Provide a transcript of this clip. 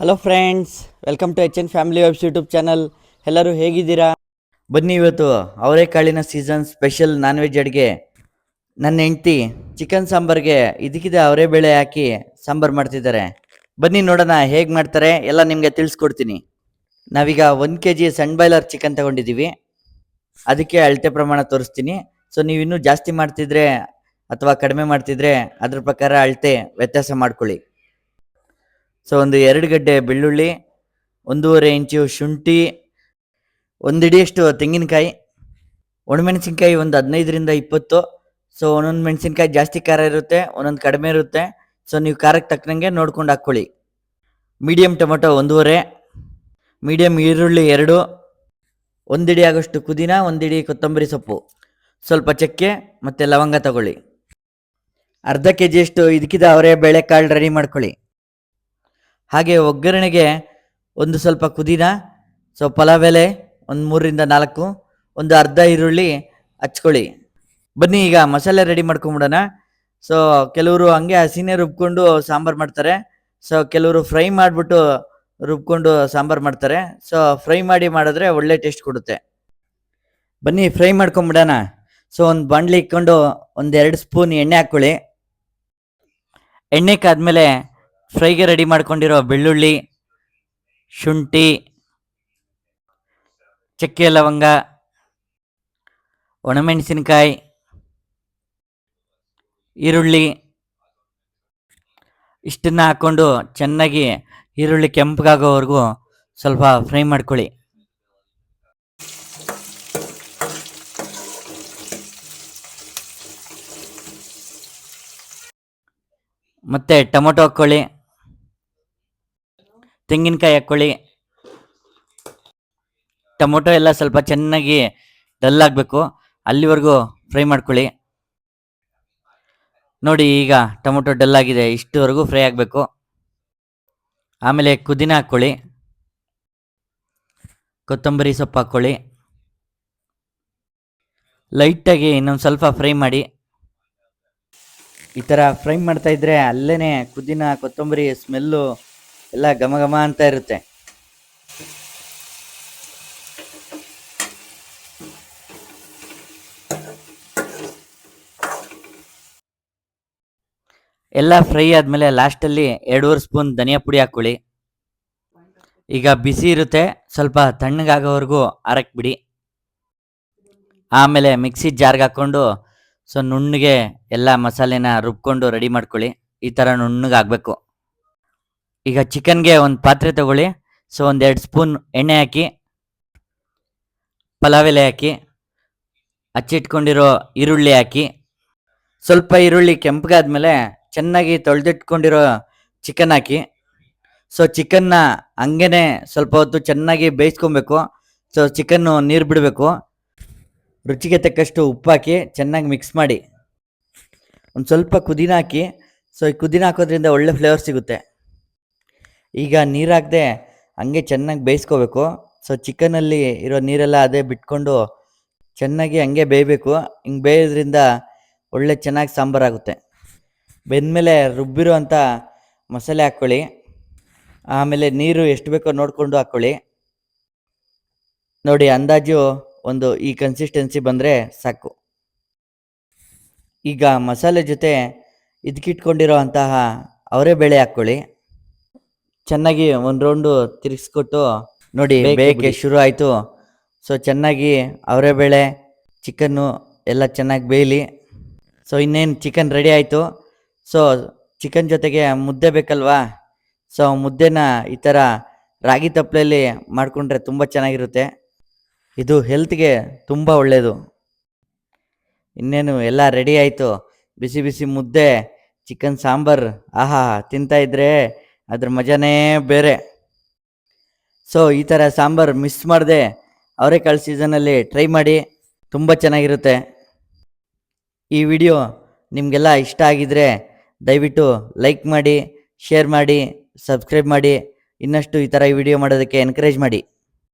Hello friends welcome to H N family vibes YouTube channel ಎಲ್ಲರೂ ಹೇಗಿದ್ದೀರಾ? ಬನ್ನಿ ಇವತ್ತು ಅವರೆಕಾಳಿನ ಸೀಸನ್ ಸ್ಪೆಷಲ್ ನಾನ್ ವೆಜ್ ಅಡುಗೆ. ನನ್ನ ಹೆಂಡ್ತಿ ಚಿಕನ್ ಸಾಂಬಾರ್ಗೆ ಇದಕ್ಕಿದೆ ಅವರೇ ಬೇಳೆ ಹಾಕಿ ಸಾಂಬಾರು ಮಾಡ್ತಿದ್ದಾರೆ. ಬನ್ನಿ ನೋಡೋಣ ಹೇಗೆ ಮಾಡ್ತಾರೆ, ಎಲ್ಲ ನಿಮಗೆ ತಿಳಿಸ್ಕೊಡ್ತೀನಿ. ನಾವೀಗ ಒಂದು ಕೆ ಜಿ ಸಣ್ಣ ಬಾಯ್ಲರ್ ಚಿಕನ್ ತಗೊಂಡಿದ್ದೀವಿ. ಅದಕ್ಕೆ ಅಳತೆ ಪ್ರಮಾಣ ತೋರಿಸ್ತೀನಿ. ಸೊ ನೀವು ಇನ್ನೂ ಜಾಸ್ತಿ ಮಾಡ್ತಿದ್ರೆ ಅಥವಾ ಕಡಿಮೆ ಮಾಡ್ತಿದ್ರೆ ಅದ್ರ ಪ್ರಕಾರ ಅಳತೆ ವ್ಯತ್ಯಾಸ ಮಾಡ್ಕೊಳ್ಳಿ. ಸೊ ಒಂದು ಎರಡು ಗಡ್ಡೆ ಬೆಳ್ಳುಳ್ಳಿ, ಒಂದೂವರೆ ಇಂಚು ಶುಂಠಿ, ಒಂದಿಡಿಯಷ್ಟು ತೆಂಗಿನಕಾಯಿ, ಒಣಮೆಣಸಿನ್ಕಾಯಿ ಒಂದು ಹದಿನೈದರಿಂದ ಇಪ್ಪತ್ತು. ಸೊ ಒಂದೊಂದು ಮೆಣಸಿನ್ಕಾಯಿ ಜಾಸ್ತಿ ಖಾರ ಇರುತ್ತೆ, ಒಂದೊಂದು ಕಡಿಮೆ ಇರುತ್ತೆ. ಸೊ ನೀವು ಖಾರಕ್ಕೆ ತಕ್ಕನಂಗೆ ನೋಡ್ಕೊಂಡು ಹಾಕ್ಕೊಳ್ಳಿ. ಮೀಡಿಯಮ್ ಟೊಮೊಟೊ ಒಂದೂವರೆ ಮೀಡಿಯಮ್ ಈರುಳ್ಳಿ ಎರಡು, ಒಂದಿಡಿ ಆಗೋಷ್ಟು ಪುದೀನ, ಒಂದಿಡಿ ಕೊತ್ತಂಬರಿ ಸೊಪ್ಪು. ಸ್ವಲ್ಪ ಚಕ್ಕೆ ಮತ್ತು ಲವಂಗ ತಗೊಳ್ಳಿ. ಅರ್ಧ ಕೆ ಜಿಯಷ್ಟು ಇದಕ್ಕಿದ ಅವರೇ ಬೇಳೆಕಾಳು ರೆಡಿ ಮಾಡ್ಕೊಳ್ಳಿ. ಹಾಗೆ ಒಗ್ಗರಣೆಗೆ ಒಂದು ಸ್ವಲ್ಪ ಕುದೀನ ಸೊ ಪಲಾವ್ ಎಲೆ, ಒಂದು ಮೂರರಿಂದ ನಾಲ್ಕು, ಒಂದು ಅರ್ಧ ಈರುಳ್ಳಿ ಹಚ್ಕೊಳ್ಳಿ. ಬನ್ನಿ, ಈಗ ಮಸಾಲೆ ರೆಡಿ ಮಾಡ್ಕೊಂಬಿಡೋಣ. ಸೊ ಕೆಲವರು ಹಂಗೆ ಹಸಿನೇ ರುಬ್ಕೊಂಡು ಸಾಂಬಾರು ಮಾಡ್ತಾರೆ. ಸೊ ಕೆಲವರು ಫ್ರೈ ಮಾಡಿಬಿಟ್ಟು ರುಬ್ಕೊಂಡು ಸಾಂಬಾರು ಮಾಡ್ತಾರೆ. ಸೊ ಫ್ರೈ ಮಾಡಿ ಮಾಡಿದ್ರೆ ಒಳ್ಳೆ ಟೇಸ್ಟ್ ಕೊಡುತ್ತೆ. ಬನ್ನಿ ಫ್ರೈ ಮಾಡ್ಕೊಂಬಿಡೋಣ. ಸೊ ಒಂದು ಬಾಂಡ್ಲಿ ಇಕ್ಕೊಂಡು ಒಂದೆರಡು ಸ್ಪೂನ್ ಎಣ್ಣೆ ಹಾಕ್ಕೊಳ್ಳಿ. ಎಣ್ಣೆ ಕಾದ್ಮೇಲೆ ಫ್ರೈಗೆ ರೆಡಿ ಮಾಡ್ಕೊಂಡಿರೋ ಬೆಳ್ಳುಳ್ಳಿ, ಶುಂಠಿ, ಚಕ್ಕೆ ಲವಂಗ, ಒಣಮೆಣಸಿನಕಾಯಿ, ಈರುಳ್ಳಿ ಇಷ್ಟನ್ನ ಹಾಕ್ಕೊಂಡು ಚೆನ್ನಾಗಿ ಈರುಳ್ಳಿ ಕೆಂಪಗಾಗೋವರೆಗೂ ಸ್ವಲ್ಪ ಫ್ರೈ ಮಾಡ್ಕೊಳ್ಳಿ. ಮತ್ತೆ ಟೊಮೊಟೊ ಹಾಕ್ಕೊಳ್ಳಿ. ತೆಂಗಿನಕಾಯಿ ಹಾಕ್ಕೊಳ್ಳಿ ಟೊಮೊಟೊ ಎಲ್ಲ ಸ್ವಲ್ಪ ಚೆನ್ನಾಗಿ ಡಲ್ ಆಗಬೇಕು. ಅಲ್ಲಿವರೆಗೂ ಫ್ರೈ ಮಾಡ್ಕೊಳ್ಳಿ. ನೋಡಿ ಈಗ ಟೊಮೊಟೊ ಡಲ್ ಆಗಿದೆ. ಇಷ್ಟುವರೆಗೂ ಫ್ರೈ ಆಗಬೇಕು. ಆಮೇಲೆ ಕುದಿನ ಹಾಕ್ಕೊಳ್ಳಿ ಕೊತ್ತಂಬರಿ ಸೊಪ್ಪು ಹಾಕ್ಕೊಳ್ಳಿ ಲೈಟಾಗಿ ಇನ್ನೊಂದು ಸ್ವಲ್ಪ ಫ್ರೈ ಮಾಡಿ. ಈ ಥರ ಫ್ರೈ ಮಾಡ್ತಾ ಇದ್ರೆ ಅಲ್ಲೇ ಕುದಿನ ಕೊತ್ತಂಬರಿ ಸ್ಮೆಲ್ಲು ಎಲ್ಲ ಘಮ ಘಮ ಅಂತ ಇರುತ್ತೆ. ಎಲ್ಲ ಫ್ರೈ ಆದಮೇಲೆ ಲಾಸ್ಟಲ್ಲಿ ಎರಡೂವರೆ ಸ್ಪೂನ್ ಧನಿಯಾ ಪುಡಿ ಹಾಕೊಳ್ಳಿ ಈಗ ಬಿಸಿ ಇರುತ್ತೆ, ಸ್ವಲ್ಪ ತಣ್ಣಗಾಗೋವರೆಗೂ ಆರಕ್ಕೆ ಬಿಡಿ ಆಮೇಲೆ ಮಿಕ್ಸಿ ಜಾರ್ಗೆ ಹಾಕ್ಕೊಂಡು ಸೊ ನುಣ್ಣಗೆ ಎಲ್ಲ ಮಸಾಲೆನ ರುಬ್ಕೊಂಡು ರೆಡಿ ಮಾಡ್ಕೊಳ್ಳಿ. ಈ ಥರ ನುಣ್ಣಗಾಗಬೇಕು. ಈಗ ಚಿಕನ್ಗೆ ಒಂದು ಪಾತ್ರೆ ತಗೊಳ್ಳಿ. ಸೊ, ಒಂದು ಎರಡು ಸ್ಪೂನ್ ಎಣ್ಣೆ ಹಾಕಿ ಪಲಾವ್ ಎಲೆ ಹಾಕಿ ಹಚ್ಚಿಟ್ಕೊಂಡಿರೋ ಈರುಳ್ಳಿ ಹಾಕಿ, ಸ್ವಲ್ಪ ಈರುಳ್ಳಿ ಕೆಂಪಗಾದ್ಮೇಲೆ ಚೆನ್ನಾಗಿ ತೊಳೆದಿಟ್ಕೊಂಡಿರೋ ಚಿಕನ್ ಹಾಕಿ. ಸೊ, ಚಿಕನ್ನ ಹಂಗೇನೆ ಸ್ವಲ್ಪ ಹೊತ್ತು ಚೆನ್ನಾಗಿ ಬೇಯಿಸ್ಕೊಬೇಕು. ಸೊ, ಚಿಕನ್ನು ನೀರು ಬಿಡಬೇಕು. ರುಚಿಗೆ ತಕ್ಕಷ್ಟು ಉಪ್ಪು ಹಾಕಿ ಚೆನ್ನಾಗಿ ಮಿಕ್ಸ್ ಮಾಡಿ. ಒಂದು ಸ್ವಲ್ಪ ಕುದಿನ ಹಾಕಿ. ಸೊ, ಈ ಕುದಿನ ಹಾಕೋದ್ರಿಂದ ಒಳ್ಳೆ ಫ್ಲೇವರ್ ಸಿಗುತ್ತೆ. ಈಗ ನೀರು ಹಾಕದೆ ಹಂಗೆ ಚೆನ್ನಾಗಿ ಬೇಯಿಸ್ಕೋಬೇಕು. ಸೊ ಚಿಕನಲ್ಲಿ ಇರೋ ನೀರೆಲ್ಲ ಅದೇ ಬಿಟ್ಕೊಂಡು ಚೆನ್ನಾಗಿ ಹಂಗೆ ಬೇಯಬೇಕು. ಹಿಂಗೆ ಬೇಯೋದ್ರಿಂದ ಒಳ್ಳೆ ಚೆನ್ನಾಗಿ ಸಾಂಬಾರಾಗುತ್ತೆ. ಬೆಂದಮೇಲೆ ರುಬ್ಬಿರೋ ಅಂಥ ಮಸಾಲೆ ಹಾಕ್ಕೊಳ್ಳಿ. ಆಮೇಲೆ ನೀರು ಎಷ್ಟು ಬೇಕೋ ನೋಡಿಕೊಂಡು ಹಾಕ್ಕೊಳ್ಳಿ. ನೋಡಿ, ಅಂದಾಜು ಒಂದು ಈ ಕನ್ಸಿಸ್ಟೆನ್ಸಿ ಬಂದರೆ ಸಾಕು. ಈಗ ಮಸಾಲೆ ಜೊತೆ ಇದಕ್ಕಿಟ್ಕೊಂಡಿರೋ ಅಂತಹ ಅವರೇ ಬೇಳೆ ಹಾಕ್ಕೊಳ್ಳಿ. ಚೆನ್ನಾಗಿ ಒಂದು ರೌಂಡು ತಿರುಗಿಸ್ಕೊಟ್ಟು ನೋಡಿ ಬೇಯಕ್ಕೆ ಶುರು ಆಯಿತು. ಸೊ ಚೆನ್ನಾಗಿ ಅವರೇ ಬೇಳೆ ಚಿಕನ್ನು ಎಲ್ಲ ಚೆನ್ನಾಗಿ ಬೇಯಲಿ. ಸೊ ಇನ್ನೇನು ಚಿಕನ್ ರೆಡಿ ಆಯಿತು. ಸೊ ಚಿಕನ್ ಜೊತೆಗೆ ಮುದ್ದೆ ಬೇಕಲ್ವಾ? ಸೊ ಮುದ್ದೆನ ಈ ಥರ ರಾಗಿ ತಪ್ಪಲೆಯಲ್ಲಿ ಮಾಡಿಕೊಂಡ್ರೆ ತುಂಬ ಚೆನ್ನಾಗಿರುತ್ತೆ. ಇದು ಹೆಲ್ತ್ಗೆ ತುಂಬ ಒಳ್ಳೆಯದು ಇನ್ನೇನು ಎಲ್ಲ ರೆಡಿ ಆಯಿತು. ಬಿಸಿ ಬಿಸಿ ಮುದ್ದೆ ಚಿಕನ್ ಸಾಂಬಾರು ಆಹಾ ತಿಂತಾ ಇದ್ರೆ ಅದ್ರ ಮಜಾನೇ ಬೇರೆ. ಸೊ ಈ ಥರ ಸಾಂಬಾರು ಮಿಸ್ ಮಾಡದೆ ಅವರೆಕಾಳು ಸೀಸನಲ್ಲಿ ಟ್ರೈ ಮಾಡಿ, ತುಂಬ ಚೆನ್ನಾಗಿರುತ್ತೆ. ಈ ವಿಡಿಯೋ ನಿಮಗೆಲ್ಲ ಇಷ್ಟ ಆಗಿದ್ರೆ ದಯವಿಟ್ಟು ಲೈಕ್ ಮಾಡಿ ಶೇರ್ ಮಾಡಿ ಸಬ್ಸ್ಕ್ರೈಬ್ ಮಾಡಿ, ಇನ್ನಷ್ಟು ಈ ಥರ ವಿಡಿಯೋ ಮಾಡೋದಕ್ಕೆ ಎನ್ಕರೇಜ್ ಮಾಡಿ.